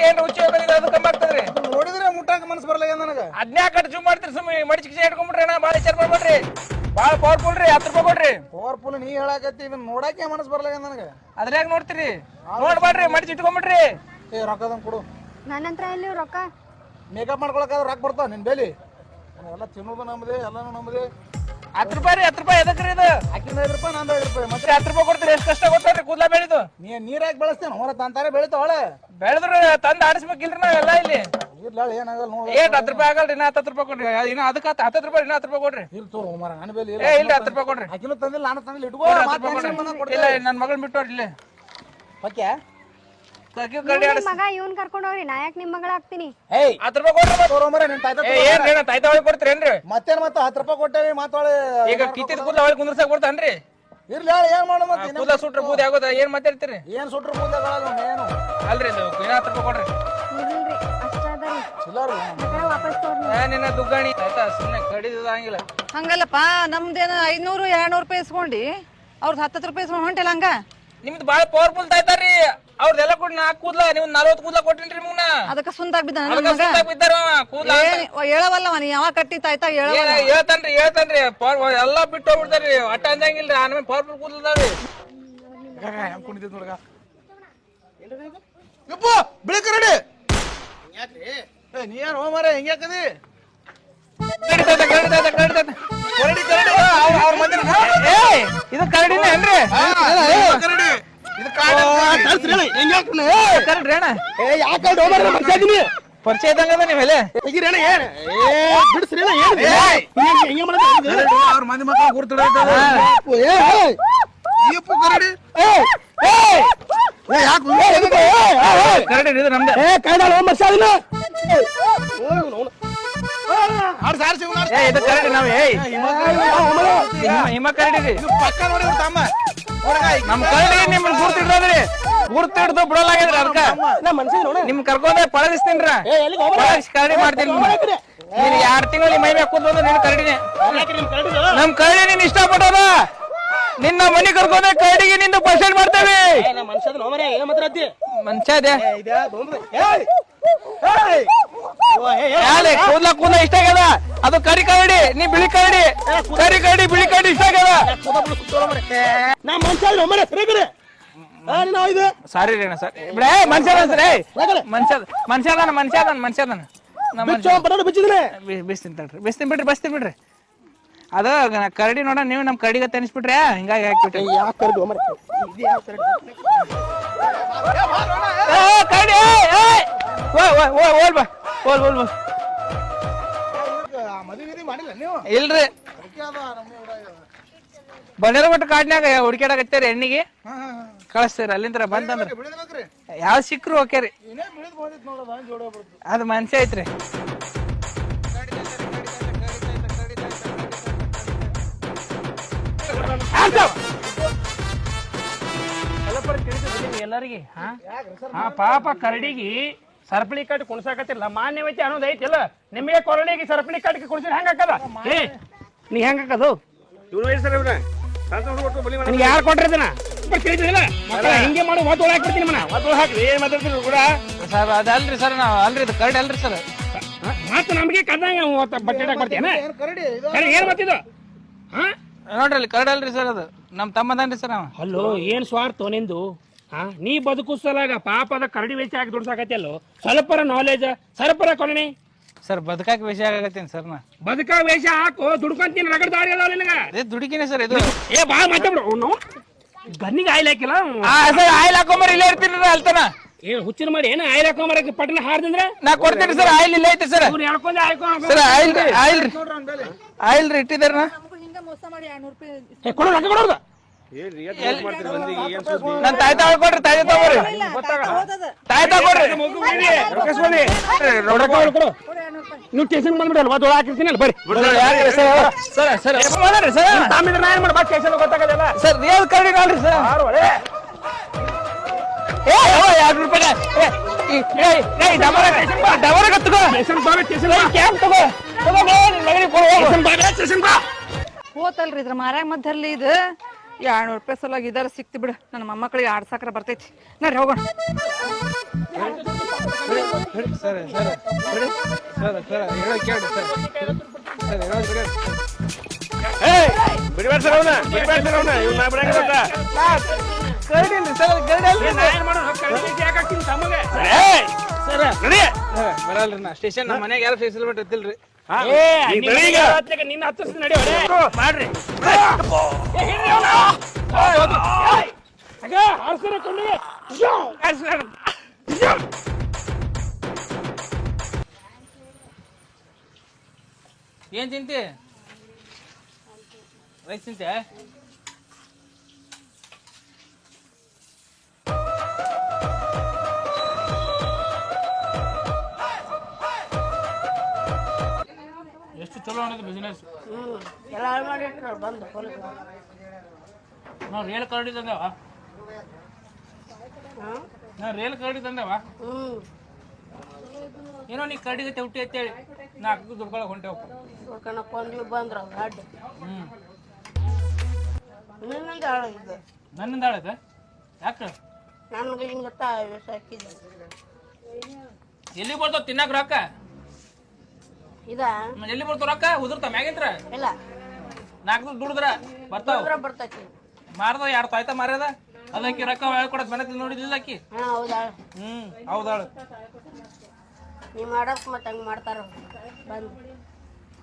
ರೀ ರುಚಿ ಏನ್ರ ಅದು ಕಮ್ಮಿ ಆಗ್ತದ್ರಿ ನೋಡಿದ್ರೆ ಮುಟ್ಟಾಕ ಮನಸ್ಸು ಬರಲ್ಲ ನನಗೆ. ಅದ್ನ್ಯಾ ಕಟ್ ಜೂಮ್ ಮಾಡ್ತೀರಿ ಸುಮ್ಮನೆ ಮಡಿಚಿ ಕಿಸಿ ಇಟ್ಕೊಂಡ್ಬಿಟ್ರಿ ಅಣ್ಣ ಭಾಳ ವಿಚಾರ ಮಾಡ್ಬೇಡ್ರಿ ಭಾಳ ಪವರ್ಫುಲ್ ರೀ ಹತ್ತು ರೂಪಾಯಿ ಕೊಡ್ರಿ. ಪವರ್ಫುಲ್ ನೀ ಹೇಳಾಕತ್ತಿ ಇದನ್ನ ನೋಡಾಕೆ ಮನಸ್ಸು ಬರಲ್ಲ ನನಗೆ. ಅದ್ರಾಗ ನೋಡ್ತೀರಿ? ನೋಡ್ಬೇಡ್ರಿ ಮಡಿಚಿ ಇಟ್ಕೊಂಡ್ಬಿಟ್ರಿ ಏ ರೊಕ್ಕದನ್ ಕೊಡು. ನನ್ನ ಹತ್ರ ಎಲ್ಲಿ ರೊಕ್ಕ? ಮೇಕಪ್ ಮಾಡ್ಕೊಳಕ್ಕಾದ್ರೆ ರೊಕ್ಕ ಬರ್ತಾವ ನಿನ್ ಬೇಲಿ. ಎಲ್ಲ ತಿನ್ನೋದು ನಮ್ಮದೇ ಎಲ್ಲಾನು ನಮ್ಮದೇ ಹತ್ತು ರೂಪಾಯಿ ರೀ ಹತ್ತು ರೂಪಾಯಿ ಎದಕ್ರಿ ಇದು? ಆಕಿನ ಐದು ರೂಪಾಯಿ ನಂದು ಐದು ರೂಪಾಯಿ. ಮತ್ತೆ ಹತ್ತು ರೂಪಾಯಿ ಕೊಡ್ತೀರಿ ಎಷ್ಟು ಕಷ್ಟ ಕೊಡ್ತಾರ್ರಿ ಕೂದಲ ಬೆಳೆದು? ನೀ ನೀರಾಗಿ ಬೆಳೆಸ್ತೇನೆ ಹೊರ ತಂತಾರೆ ಬೆಳಿತಾವಳೆ ಬೆಳೆದ್ರು ತಂದು ಆಡಿಸ್ಬೇಕಿಲ್ರಿ ನಾವೆಲ್ಲ ಇಲ್ಲಿ. ಇರ್ಲ ಏನಾಗಲ್ಲ ನೋಡು. ಏಟ್ ಹತ್ತು ರೂಪಾಯಿ ಆಗಲ್ರಿ ಇನ್ನ ಹತ್ತು ರೂಪಾಯಿ ಕೊಡ್ರಿ. ಇನ್ನ ಅದಕ್ಕೆ ಹತ್ತು ರೂಪಾಯಿ ಇನ್ನ ಹತ್ತು ರೂಪಾಯಿ ಕೊಡ್ರಿ. ಇರ್ ತೋ ಮರ ಬೇಲಿ ಏ ಇಲ್ಲ ಹತ್ತು ರೂಪಾಯಿ ಕೊಡ್ರಿ. ಆಕಿನೂ ತಂದಿಲ್ಲ ನಾನು ತಂದಿಲ್ಲ ಇಟ್ಕೋ ಇಲ್ಲ ನನ್ನ ಮಗಳನ್ನ ಬಿಟ್ಟು ಇಲ್ಲಿ ಇಲ್ಲೇ ಓಕೆ ನಿಮ್ ಆಡಿಸ್ ಮಗ ಇವನ್ ಕರ್ಕೊಂಡ್ ಹೋಗ್ರಿ ನಾ ಯಾಕೆ ನಿಮ್ ಮಗಳ ಹಾಕ್ತೀನಿ ಏಯ್ ಹತ್ತು ರೂಪಾಯಿ ಕೊಡ್ರಿ ಮತ್ತೆ. ತೋರೋ ನಿನ್ ತಾಯ್ತ ಏ ಏನ್ ಏನ ತಾಯ್ತ ಒಳಗೆ ಕೊಡ್ತೀರೇನ್ರಿ ಮತ್ತೇನ್ ಮತ್ತೆ ಹತ್ತು ರೂಪಾಯಿ ಕೊಟ್ಟೇವಿ ಮಾತಾಳೆ ಈಗ ಕಿತ್ತಿದ ಕೂದಲ ಒಳಗೆ ಕುಂದ್ರಸಕ್ ಕೊಡ್ತಾನ್ರಿ ಇರ್ಲಿ ಹೇಳ ಏನ್ ಮತ್ತೆ ಕೂದಲ ಸುಟ್ರ ಬೂದಿ ಆಗೋದ ಏನ್ ಮಾತಾಡ್ತೀರಿ? ಏನ್ ಸುಟ್ರು ಏನು? ಅಲ್ರಿ ಇದು ಇನ್ನ ಹತ್ತು ರೂಪಾಯಿ ಕೊಡ್ರಿ. ಇರ್ಲಿಲ್ರಿ ಅಷ್ಟ ಅದರಿ. ಚಿಲ್ಲರ್ ಬೇಕಾದ್ರೆ ವಾಪಸ್ ತೋರ್ನಿ ಏ ನಿನ್ನ ದುಗ್ಗಾಣಿ. ಆಯ್ತಾ ಸುಮ್ಮನೆ ಹಂಗಲ್ಲಪ್ಪ ನಮ್ದೇನ ಐದ್ನೂರು ಎರಡ್ನೂರು ರೂಪಾಯಿ ಇಸ್ಕೊಂಡಿ. ಅವ್ರದ್ದು ಹತ್ತತ್ತು ರೂಪಾಯಿ ಇಸ್ಕೊಂಡು ಹೊಂಟಿಲ್ಲ ಹಂಗ? ನಿಮ್ದು ಬಾಳ ಪವರ್ಫುಲ್ ತಾಯ್ತಾರ್ರಿ ಅವ್ರದೆಲ್ಲ ಕೊಟ್ಟು ನಾಲ್ಕು ಕೂದ್ಲ ನೀವು ನಲ್ವತ್ ಕೂದ್ಲ ಕೊಟ್ಟಿನ್ರಿ ಮುನ್ನ ಅದಕ್ಕೆ ಸುಂದಾಗ್ ಬಿದ್ದ ನನ್ನ ಅದಕ್ಕೆ ಮಗ? ಬಿದ್ದಾರ ಅವ ಕೂದ್ಲ ಏನ್ ಹೇಳವಲ್ಲವ ನೀ ಯಾವಾಗ ಕಟ್ಟಿ ತಾಯ್ತಾ ಹೇಳವ ಏನ ಹೇಳ್ತಾನ್ರಿ ಹೇಳ್ತಾನ್ರಿ. ಪವರ್ ಎಲ್ಲ ಬಿಟ್ಟು ಹೋಗ್ಬಿಡ್ತಾರ್ರಿ ಒಟ್ಟ ಅಂದಂಗಿಲ್ರಿ ಆಮೇಲೆ ಪವರ್ಫುಲ್ ಕೂದಲ್ದಾರ್ರಿ ಹೆಂಗ್ ಕುಣಿತಿದ್ ನೋಡ್ಗ ಯಪ್ಪ ಬಿಳಿ ಕರಡಿ ಏ ನೀ ಯಾರು ಹೋಮಾರ ಹೆಂಗ್ ಯಾಕದಿ? ಕಡಿತೈತೆ ಕಡಿತೈತೆ ಕಡಿತೈತೆ ಕರಡಿ ಅವ್ರ ಇದು ಕರಡಿನೇ ಏನ್ರಿ? ಕರಡಿ. ಇದು ಕಾಡ ಹೆಂಗ್ ಯಾಕನೆ ಕರಡ್ರಿ ಅಣ್ಣ ಏ ಯಾಕೆ ಹೋಮಾರ ಮನುಷ್ಯ ಇದೀನಿ ಪರಿಚಯ ಇದ್ದಂಗದ ನೀವ್ ಎಲೆ ತೆಗಿರೇನ ಏನ್ ಏ ಬಿಡಿಸ್ರೇನ ಏನ್ ಹೆಂಗೆ ಮಾಡೋದು ಅವ್ರ ಮಂದಿ ಮಕ್ಕಳು ಗುರ್ತಿಡೋದು ಏ ಅಯ್ಯಪ್ಪ ಕರಡಿ ಏ ಏ ಏ ಯಾಕೆ ಕರಡಿ ಇದು ನಮ್ದೆ ಏ ಕನ್ನಡ ಒಂಬತ್ತು ಸಾವಿರ ಆರು ಸಾವಿರ ಸಿಗಲ್ಲ ಏ ಇದು ಕರಡಿ ನಾವ್ ಏಯ್ ಹಿಮ- ಹಿಮ ಕರಡಿ ರೀ ಇದು ಪಕ್ಕ ನೋಡಿ ಇವ್ರ ತಮ್ಮ ಹೊರಗ ನಮ್ ಕಳ್ಳಿ ನಿಮ್ ಗುರ್ತಿಡ್ರಿ ಗುರ್ತಿಡ್ದು ಬಿಡಲಾಗಿದ್ರಿ ಅದಕ್ಕ ನಿಮ್ ಕರ್ಕೊಂಡೆ ಪಳಗಿಸ್ತೀನ್ರ? ಪಳಗಿಸಿ ಕರಡಿ ಮಾಡ್ತೀನಿ. ನೀನ್ ಎರಡ್ ತಿಂಗಳು ಮೈ ಮ್ಯಾಗ ಕೂತ್ ಬಂದ್ರೆ ನಿನ್ ಕರಡಿನೇ? ನಮ್ ಕರಡಿ ನೀನ್ ಇಷ್ಟಪಟ್ಟದ ನಿನ್ನ ಮನಿ ಕರ್ಕೊಂಡೆ ಕರಡಿಗೆ ನಿಂದು ಪರ್ಸೆಂಟ್ ಮಾಡ್ತೇವೆ. ಮನುಷ್ಯ ಅದೇ. ಕೂದ್ಲ ಕೂದ್ಲ ಇಷ್ಟ ಆಗ್ಯದ? ಅದು ಕರಿ ಕರಡಿ ನೀ ಬಿಳಿ ಕರಡಿ ಕರಿ ಕರಡಿ ಬಿಳಿ ಕರಡಿ ಇಷ್ಟ ಆಗ್ಯದ? ನಾ ಮನುಷ್ಯ ಮನೆ ಸರಿಗರೆ ಸಾರಿ ರೀ ಸರ್. ಬಿಡೇ ಮನುಷ್ಯ ಸರ್ ಮನುಷ್ಯ ಮನುಷ್ಯ ಅದಾನ ಮನುಷ್ಯ ಅದಾನ ಮನುಷ್ಯ ಅದಾನ. ಬಿಚ್ಚಿದ್ರೆ ಬಿಸ್ತೀನಿ ತಡ್ರಿ ಬಿಸ್ತೀನಿ ಬಿಡ್ರಿ ಬಸ್ತೀನಿ ಬಿಡ್ರಿ. ಅದು ಕರಡಿ ನೋಡ ನೀವು ನಮ್ಮ ಕರಡಿಗ ತೆನಿಸ್ಬಿಟ್ರೆ ಹಿಂಗಾಗಿ ಹಾಕ್ಬಿಟ್ರಿ. ಕರಡಿ ಮರೆ ಏ, ಏ, ಕರಡಿ ಏ, ಏ! ಓ ಓ ಓ ಓಲ್ ಬಾ ಓಲ್ ಓಲ್ ಬಾ. ಮದುವೆ ಮಾಡಿಲ್ಲ ನೀವು ಇಲ್ರಿ. ಅದಕ್ಕೆ ಅದ ನಮ್ಮ ಊರಾಗ. ಬಂದಿರ ಬಿಟ್ಟು ಕಾಡ್ನ್ಯಾಗ ಹುಡುಕ್ಯಾಡಕತ್ತೀರಿ ಎಣ್ಣಿಗೆ ಹಾ, ಹಾ, ಹಾ. ಕಳಿಸ್ತೀರಿ ಅಲ್ಲಿಂದ್ರ ಬಿಳಿದ್ಬೇಕ್ರಿ ಯಾವ ಸಿಕ್ಕರು ಓಕೆ ರೀ. ಏನೇ ಬಿಳಿದ್ ಬಂದಿತ್ತು ನೋಡೋದು ಜೋಡ ಬಿಡ್ತು ಅದು ಮನ್ಸೆ ಐತ್ರಿ. ಎಲ್ಲರಿಗೆ ಹಾ? ಪಾಪ ಕರಡಿಗೆ ಸರಪಳಿ ಕಟ್ಟಿ ಕುಣಸಾಕತ್ತಿಲ್ಲ. ಮಾನ್ಯವೈತಿ ಅನ್ನೋದು ಐತಿಲ್ಲ ನಿಮಗೆ ಕೊರಳಿಗೆ ಸರಪಳಿ ಕಟ್ಟಿ ಕುಣಿಸಿ ಹೆಂಗ ಹಾಕದ ಏ ನೀ ಹೆಂಗ ಹಾಕದು ನಿನಗೆ ಯಾರು ಕೊಟ್ಟಿರ್ತಾನ ತಿಳಿದಿಲ್ಲ ಮಕ್ಕಳ ಹಿಂಗೆ ಮಾಡಿ ಒತ್ತು ಹಾಕ್ಬಿಡ್ತೀನಿ ಮನ. ಮಾತು ಹಾಕ್ರಿ ಏನ್ ಮಾತಾಡ್ತೀನಿ ಕೂಡ? ಸರ್ ಅದಲ್ರಿ ಸರ್ ನಾವು ಅಲ್ರಿ ಇದು ಕರಡಿ ಅಲ್ರಿ ಸರ್. ಮತ್ತೆ ನಮಗೆ ಕದ್ದಂಗ ಬಟ್ಟೆ ಕರಡಿ ಏನ್ ಮತ್ತಿದು? ಹಾ? ನೋಡ್ರಿ ಅಲ್ಲಿ ಕರಡಿ ಅಲ್ರಿ ಸರ್ ಅದು. ನಮ್ಮ ತಮ್ಮದನ್ರಿ ಸರ್ ಅವ. ಅಲ್ಲೋ ಏನ್ ಸ್ವಾರ್ಥ ನಿಂದು? ಹಾ ನೀ ಬದುಕಿಸಲಾಗ ಪಾಪದ ಕರಡಿ ವೇಷ ಹಾಕಿ ದುಡ್ಸಾಕತ್ತಿಯಲ್ಲೋ ಸ್ವಲ್ಪರ ನಾಲೆಜ್ ಸ್ವಲ್ಪರ ಕೊನೆ ಸರ್ ಬದುಕಾಕ ವಿಷಯ ಆಗತ್ತೀನಿ ಸರ್ ನಾ. ಬದುಕ ವೇಷ ಹಾಕು ದುಡ್ಕೊಂತೀನಿ ರಗಡ್ ದಾರಿ ಅದಾವ ನಿನಗ. ಅದೇ ದುಡುಕಿನೇ ಸರ್ ಇದು. ಏ ಬಾ ಮಾತಾಡ್ಬಿಡು ಅವ್ನು ಗನ್ನಿಗೆ ಆಯ್ಲ್ ಹಾಕಿಲ್ಲ? ಆ ಸರ್ ಆಯಿಲ್ ಹಾಕೊಂಬರ್ ಇಲ್ಲೇ ಇರ್ತೀನಿ ಅಲ್ತನ. ಏನ್ ಹುಚ್ಚಿನ ಮಾಡಿ ಏನ ಆಯ್ಲ್ ಹಾಕೊಂಬರಕ್ಕೆ ಪಟ್ಟಣ ಹಾರ್ದಂದ್ರೆ? ನಾ ಕೊಡ್ತೀನಿ ಸರ್ ಆಯಿಲ್ ಇಲ್ಲ ಐತೆ ಸರ್. ಹೇಳ್ಕೊಂಡೆ ಹಾಕೊಂಡು ಸರ್ ಆಯಿಲ್ ರೀ. ಆಯಿಲ್ ಆಯಿಲ್ ರೀ ಇಟ್ಟಿದಾರ ನಾ. ನಮಗೂ ಹಿಂಗ ಮೋಸ ಮಾಡಿ ಎರಡ್ನೂರು ರೂಪಾಯಿ ಏ ಕೊಡು ರೊಕ್ಕ ಕೊಡೋದು ಏನ್ರಿ ಎಷ್ಟ್ ಮೋಸ ಮಾಡ್ತೀರಿ ಮಂದಿಗೆ ಏನ್ ಸುದ್ದಿ? ನನ್ ತಾಯಿ ತಗೊಳ್ ಕೊಡ್ರಿ ತಾಯಿ ತಗೋರಿ ತಾಯಿ ತಗೋರಿ ರೊಕ್ಕ ಕೊಡು ಕೊಡು ನೀವು ಟೇಷನ್ ಬಂದ್ಬಿಡಲ್ಲ ಮತ್ತೆ ಒಳಗೆ ಹಾಕಿರ್ತೀನಿ ಅಲ್ಲಿ ಬರ್ರಿ ಸರ್? ಸರ್ ಸರ್ ತಾಮಿದ್ರೆ ನಾ ಏನ್ ಮಾಡ್ಬಾ ಸ್ಟೇಷನ್ ಗೊತ್ತಾಗಲ್ಲ ಸರ್ ರಿಯಲ್ ಕರ್ಡಿ ನೋಡ್ರಿ ಸರ್. ಏ ಎರಡು ರೂಪಾಯಿ ಡಬರ ಬಾ. ಬಾ ಕ್ಯಾಬ್ ತಗೋ. ತಗೋ ಬಾ, ಲಗಡಿ ಕೊಡು. ಹೋಗು. ಸ್ಟೇಷನ್ ಬಾ ಸ್ಟೇಷನ್ ಬಾ. ಹೋತಲ್ರಿ ಇದ್ರ ಮಾರ್ಯಾಗ ಮದ್ದರ್ಲಿ ಇದು. ಎರಡ್ನೂರು ರೂಪಾಯಿ ಸಲುವಾಗಿ ಇದರ ಸಿಕ್ತಿ ಬಿಡು. ನನ್ನ ಮೊಮ್ಮಕ್ಕಳಿಗೆ ಆಡ್ಸಾಕ್ರ ಬರ್ತೈತಿ. ನಡ್ರಿ ಹೋಗೋಣ. ನಾ ಬರಲ್ರಿ ಸ್ಟೇಷನ್ ನಮ್ಮ ಮನೆಗೆ ಯಾರು ಸೇರಿಸಲ್ಬಿಟ್ಟು ಇತ್ತಿಲ್ರಿ ಏ ನಿನ್ನ. ನಿನ್ನ ಹತ್ತಿರ ನಡಿ ಹೊಡೆ. ಮಾಡ್ರಿ ಏ, ಹಿಡ್ರಿ ಅವ್ನ. ಹೋಗು. ತಗ, ಕೊಂಡಿಗೆ. ಏನ್ ತಿಂತಿ ರೈಸ್ ತಿಂತೆ ಚಲೋ ಅನ್ನೋದು ಬಿಸ್ನೆಸ್ ನಾವು ರೇಲ್ ಕರಡಿ ತಂದೆವ. ನಾ ರೇಲ್ ಕರಡಿ ತಂದೆವ. ಏನೋ ನೀ ಕರಡಿ ಗತ್ತೆ ಹುಟ್ಟಿ ಅಂತೇಳಿ. ನಾಲ್ಕು ದುಡ್ಕೊಳಕ್ ಹೊಂಟೇವಪ್ಪ ಕೊಂದ್ವಿ ಬಂದ್ರ ಅಡ್ಡ. ಹ್ಮ್. ನಿನ್ನಿಂದ ಆಳದ ಯಾಕೆ? ನನಗೆ ಹಿಂಗೆ ಹಾಕಿದ್ದೆ ಎಲ್ಲಿ ಬರ್ತಾವ ತಿನ್ನಕ್ ರೊಕ್ಕ? ಇದ? ಎಲ್ಲಿ ಬರ್ತಾವ ರೊಕ್ಕ? ಉದುರ್ತಾವ ಮ್ಯಾಗಿಂತ್ರ? ಇಲ್ಲ. ನಾಲ್ಕು ದುಡಿದ್ರ ಬರ್ತಾವ. ಬರ್ತೈತಿ. ಮಾರದ ಎರಡು ತಾಯ್ತ ಮಾರ್ಯದ? ಅದಕ್ಕೆ ರೊಕ್ಕ ಹೇಳ್ಕೊಡಕ್ ಮನೆ ನೋಡಿದಿಲ್ಲ ಆಕಿ ಹಾ ಹೌದಾ? ಹ್ಮ್ ಹೌದಾಳು. ನೀ ಮಾಡಕ್ ಮತ್ತೆ ಹಂಗ ಮಾಡ್ತಾರ. ಬಂದು.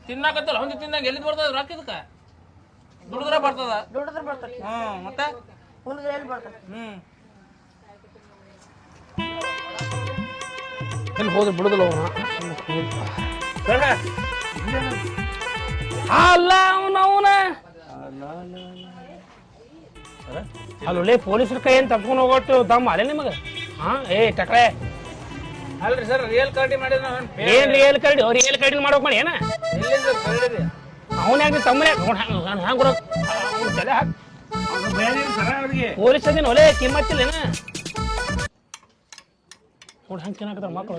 ತಿನ್ನಾಕತ್ತಲ್ಲ ಹೊಂದಿ ತಿನ್ನಂಗ ಎಲ್ಲಿ ಬರ್ತದ ರೊಕ್ಕ ಇದಕ್ಕ? ದುಡಿದ್ರ ಬರ್ತದ. ದುಡಿದ್ರೆ ಬರ್ತೈತಿ. ಹ್ಮ್ ಮತ್ತೆ? ಉಳಿದ್ರೆ ಎಲ್ಲಿ ಬರ್ತೈತಿ? ಹ್ಮ್. ಎಲ್ಲಿ ಹೋದ್ರೆ ಬಿಡುದಿಲ್ಲ ಅಲ್ಲ ಅವನ ಅವನ. ಅಲ್ಲೊಳ್ಳೆ ಪೊಲೀಸರ ಕೈ ಏನ್ ತಪ್ಕೊಂಡು ಹೋಗೋಟ್ಟು ದಮ್ಮ ಅಲ್ಲೇ ನಿಮಗೆ? ಹಾ ಏ ಟಕಳೆ ಅಲ್ರಿ ಸರ್ ರಿಯಲ್ ಕರಡಿ ಮಾಡಿದ್ರೆ ಏನ್ ರಿಯಲ್ ಕರಡಿ ಅವ್ರು ರಿಯಲ್ ಕರಡಿ ಮಾಡೋಕ್ ಮಾಡಿ ಏನ? ಅವನ ಯಾಕೆ ತಮ್ಮನೆ ತಲೆ ಹಾಕ್ ಪೊಲೀಸ್ ಅದೇನು ಒಲೆ ಕಿಮ್ಮತ್ತಿಲ್ಲ ಏನ? ನೋಡ್ ಹಂಗೆ ತಿನ್ನಾಕತ್ತಾರ ಮಕ್ಕಳು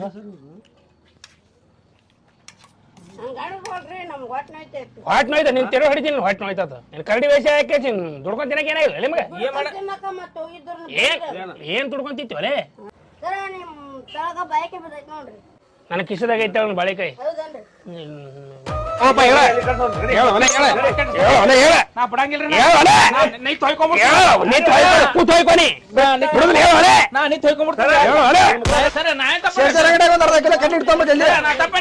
ಹಂಗೆ ಆಡ್ಕೊಳ್ರಿ ನಮ್ಗೆ ಒಟ್ಟು ಐತೆ ಹೊಟ್ ನೋಯ್ತ ನಿನ್ ತಿರು ಹೊಡಿತೀನಿ ಹೊಟ್ಟೆ ನೋಯ್ತದ ನೀನ್ ಕರಡಿ ವೇಷ ಯಾಕೆ ದುಡ್ಕೊಂಡ್ ತಿನ್ನಕ್ ಏನಾಗಿಲ್ಲ ನಿಮ್ಗೆ? ಏನ್ ಏನ್ ದುಡ್ಕೊಂತಿತ್ತು ಒಲೆ ಕಿಸದಾಗ ಐತೆ ಅವ್ನ ಬಾಯಕೆ ನಾ ಬಿಡಂಗಿಲ್ರಿ ನೀ. ತೊಯ್ಕೊನಿ ನಾ ನೀ ತೊಯ್ಕೊಂಡ್ಬಿಡ್ತಾರೆ ಸರ್ ನಾ ಏನ್ ತಪ್ಪ ಸರ್ ಅಂಗಡಿ ಒಂದು ಅರ್ಧ ಕಿಲೋ ಕಣ್ಣು ಇಡ್ಕೊಂಬ ಜಲ್ದಿ ನಾ ತಪ್ಪ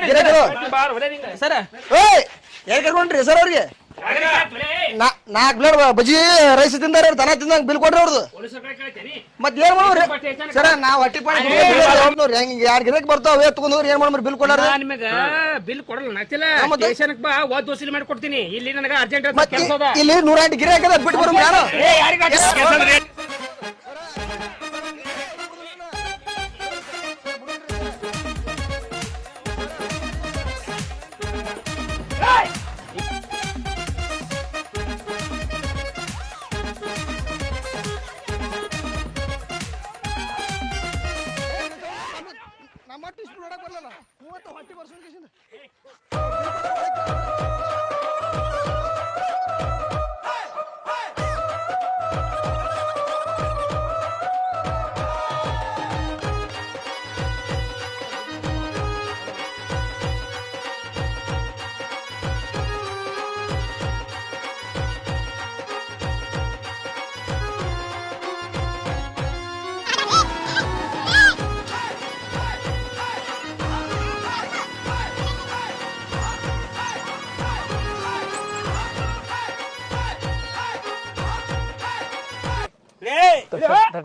ಸರ್ ಏಯ್ ಯಾಕೆ ಕರ್ಕೊಂಡ್ರಿ ಸರ್ ಅವ್ರಿಗೆ? ನಾಲ್ಕು ಬ್ಲೇಡ್ ಬಜ್ಜಿ ರೈಸ್ ತಿಂದಾರ ದನ ತಿಂದಂಗ ಬಿಲ್ ಕೊಡ್ರಿ ಅವ್ರದ್ದು ಮತ್ತೆ ಏನ್ ಮಾಡೋರಿ? ಸರ ನಾ ಹೊಟ್ಟಿ ಪಾಡಿ ಹೆಂಗ್ ಎರಡ್ ಗಿರಕ್ ಬರ್ತಾವ? ತಗೊಂಡ್ ಏನ್ ಮಾಡ್ರಿ ಬಿಲ್ ಕೊಡಾರ? ನಿಮಗ ಬಿಲ್ ಕೊಡಲ್ಲ ನಚ್ಚಿಲ್ಲ? ಸ್ಟೇಷನ್ಕ್ ಬಾ ವಸೂಲಿ ಮಾಡಿ ಕೊಡ್ತೀನಿ ಇಲ್ಲಿ ನನಗ ಅರ್ಜೆಂಟ್ ಇಲ್ಲಿ ನೂರ ಎಂಟು ಗಿರಿ ಹಾಕದ ಬಿಟ್ಟು ಬರೋ ನಾನು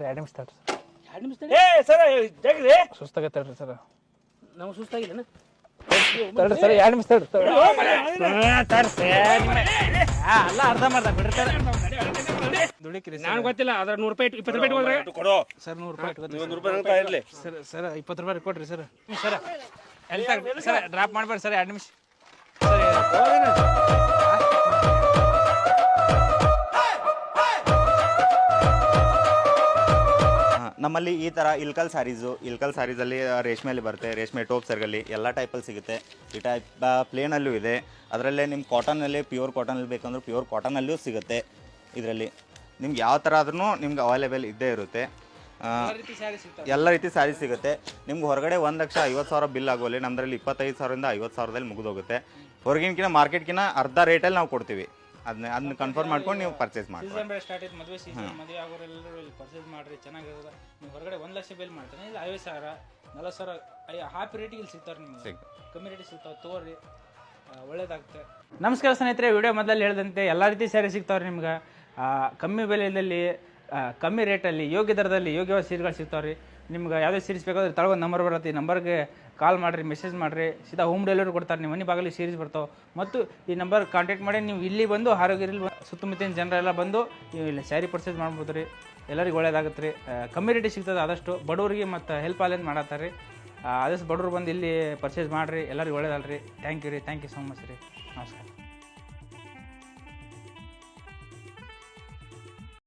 ಎರಡು ನಿಮಿಷ ತಡ್ರಿ ಎರಡು ನಿಮಿಷ ತಡಿ. ಏ ಸರ್ ಜಗ್ರಿ ಸುಸ್ತಾಗತ್ತೆ ತಡ್ರಿ ಸರ್. ನಮ್ಗೆ ಸುಸ್ತಾಗಿಲ್ಲ ತಡ್ರಿ ಸರ್ ಎರಡು ನಿಮಿಷ ತಡ್ರಿ ತಡ್ರಿ. ಅಲ್ಲ ಅರ್ಧ ಮಾಡ್ದ ಬಿಡ್ರಿ ಸರ್. ದುಡಿಕ್ರಿ ನಾನು ಗೊತ್ತಿಲ್ಲ ಅದ್ರ ನೂರು ರೂಪಾಯಿ ಇಟ್ಟು- ಇಪ್ಪತ್ತು ರೂಪಾಯಿ ಇಟ್ಕೊಂಡ್ರೆ ಕೊಡು. ಸರ್ ನೂರು ರೂಪಾಯಿ ಇಟ್ಕೊತೀವಿ ಒಂದು ರೂಪಾಯಿ ಅಂತ ಇರಲಿ. ಸರ್ ಸರ್ ಇಪ್ಪತ್ತು ರೂಪಾಯಿ ಕೊಡ್ರಿ ಸರ್. ಸರ್. ಎಲ್ಲಿ ಸರ್ ಡ್ರಾಪ್ ಮಾಡ್ಬೇಡಿ ಸರ್ ಎರಡು ನಿಮಿಷ. ನಮ್ಮಲ್ಲಿ ಈ ಥರ ಇಲ್ಕಲ್ ಸ್ಯಾರೀಸು ಇಲ್ಕಲ್ ಸ್ಯಾರೀಸಲ್ಲಿ ರೇಷ್ಮೆಯಲ್ಲಿ ಬರುತ್ತೆ. ರೇಷ್ಮೆ ಟೋಪ್ ಸರ್ಗಲ್ಲಿ ಎಲ್ಲ ಟೈಪಲ್ಲಿ ಸಿಗುತ್ತೆ. ಈ ಟೈಪ್ ಪ್ಲೇನಲ್ಲೂ ಇದೆ. ಅದರಲ್ಲೇ ನಿಮ್ಮ ಕಾಟನಲ್ಲಿ ಪ್ಯೂರ್ ಕಾಟನಲ್ಲಿ ಬೇಕಂದ್ರೆ ಪ್ಯೂರ್ ಕಾಟನಲ್ಲೂ ಸಿಗುತ್ತೆ ಇದರಲ್ಲಿ. ನಿಮ್ಗೆ ಯಾವ ಥರ ಆದ್ರೂ ನಿಮ್ಗೆ ಅವೈಲೇಬಲ್ ಇದ್ದೇ ಇರುತ್ತೆ. ಎಲ್ಲ ರೀತಿ ಸ್ಯಾರಿ ಸಿಗುತ್ತೆ. ನಿಮ್ಗೆ ಹೊರಗಡೆ ಒಂದು ಲಕ್ಷ ಐವತ್ತು ಸಾವಿರ ಬಿಲ್ ಆಗೋಲ್ಲಿ ನಮ್ಮದ್ರಲ್ಲಿ ಇಪ್ಪತ್ತೈದು ಸಾವಿರದಿಂದ ಐವತ್ತು ಸಾವಿರದಲ್ಲಿ ಮುಗಿದೋಗುತ್ತೆ. ಹೊರಗಿನಕಿನ ಮಾರ್ಕೆಟ್ಗಿನ ಅರ್ಧ ರೇಟಲ್ಲಿ ನಾವು ಕೊಡ್ತೀವಿ. ಅದನ್ನ ಅದನ್ನ ಕನ್ಫರ್ಮ್ ಮಾಡ್ಕೊಂಡು ನೀವು ಪರ್ಚೇಸ್ ಮಾಡಿ ಸೀಸನ್ ಬೇರೆ ಸ್ಟಾರ್ಟ್ ಆಯ್ತು ಮದುವೆ ಸೀಸನ್ ಮದುವೆ ಆಗೋರೆಲ್ಲರೂ ಪರ್ಚೇಸ್ ಮಾಡ್ರಿ ಚೆನ್ನಾಗಿರೋದ. ನೀವು ಹೊರಗಡೆ ಒಂದು ಲಕ್ಷ ಬಿಲ್ ಮಾಡ್ತಾನೆ ಇಲ್ಲ ಐವತ್ತು ಸಾವಿರ ನಲ್ವತ್ತು ಸಾವಿರ ಐ ಹಾಫ್ ರೇಟಿಗೆ ಇಲ್ಲಿ ಸಿಗ್ತಾರೆ ನಿಮ್ಗೆ. ಸಿಗ್ತದೆ. ಕಮ್ಮಿ ರೇಟಿಗೆ ಸಿಗ್ತಾವೆ ತಗೋರಿ. ಆ, ಒಳ್ಳೇದಾಗುತ್ತೆ. ನಮಸ್ಕಾರ ಸ್ನೇಹಿತರೆ ವಿಡಿಯೋ ಮೊದಲಲ್ಲಿ ಹೇಳಿದಂತೆ ಎಲ್ಲ ರೀತಿ ಸ್ಯಾರಿ ಸಿಗ್ತಾವ್ರಿ ನಿಮ್ಗೆ. ಆ, ಕಮ್ಮಿ ಬೆಲೆಯಲ್ಲಿ ಆ, ಕಮ್ಮಿ ರೇಟಲ್ಲಿ ಯೋಗ್ಯ ದರದಲ್ಲಿ ಯೋಗ್ಯವಾದ ಸೀರೆಗಳು ಸಿಗ್ತಾವ್ರಿ. ನಿಮ್ಗೆ ಯಾವುದೇ ಸೀರೀಸ್ ಬೇಕಾದ್ರೆ ತಳಗೊಂದು ನಂಬರ್ ಬರುತ್ತೆ. ಈ ನಂಬರ್ಗೆ ಕಾಲ್ ಮಾಡಿರಿ ಮೆಸೇಜ್ ಮಾಡಿರಿ. ಸೀದಾ ಹೋಮ್ ಡೆಲಿವರಿ ಕೊಡ್ತಾರೆ. ನಿಮ್ಮ ಮನೆ ಬಾಗಿಲಿಗೆ ಸೀರೀಸ್ ಬರ್ತಾವೆ. ಮತ್ತು ಈ ನಂಬರ್ ಕಾಂಟ್ಯಾಕ್ಟ್ ಮಾಡಿ, ನೀವು ಇಲ್ಲಿ ಬಂದು ಆರೋಗ್ಯದಲ್ಲಿ ಸುತ್ತಮುತ್ತಿನ ಜನರೆಲ್ಲ ಬಂದು, ನೀವು ಇಲ್ಲಿ ಸ್ಯಾರಿ ಪರ್ಚೇಸ್ ಮಾಡ್ಬೋದು ರೀ. ಎಲ್ಲರಿಗೂ ಒಳ್ಳೇದಾಗುತ್ತೆ ರೀ. ಕಮ್ಮಿ ರೇಟಿಗೆ ಸಿಗ್ತದೆ ಆದಷ್ಟು. ಬಡವರಿಗೆ ಮತ್ತು ಹೆಲ್ಪ್ ಆಲೇನ್ ಮಾಡತ್ತಾರೆ ಆದಷ್ಟು ಬಡವರು ಬಂದು ಇಲ್ಲಿ ಪರ್ಚೇಸ್ ಮಾಡಿರಿ. ಎಲ್ಲರಿಗೂ ಒಳ್ಳೇದಲ್ಲ ರೀ. ಥ್ಯಾಂಕ್ ಯು ರೀ. ಥ್ಯಾಂಕ್ ಯು ಸೊ ಮಚ್ ರೀ. ನಮಸ್ಕಾರ.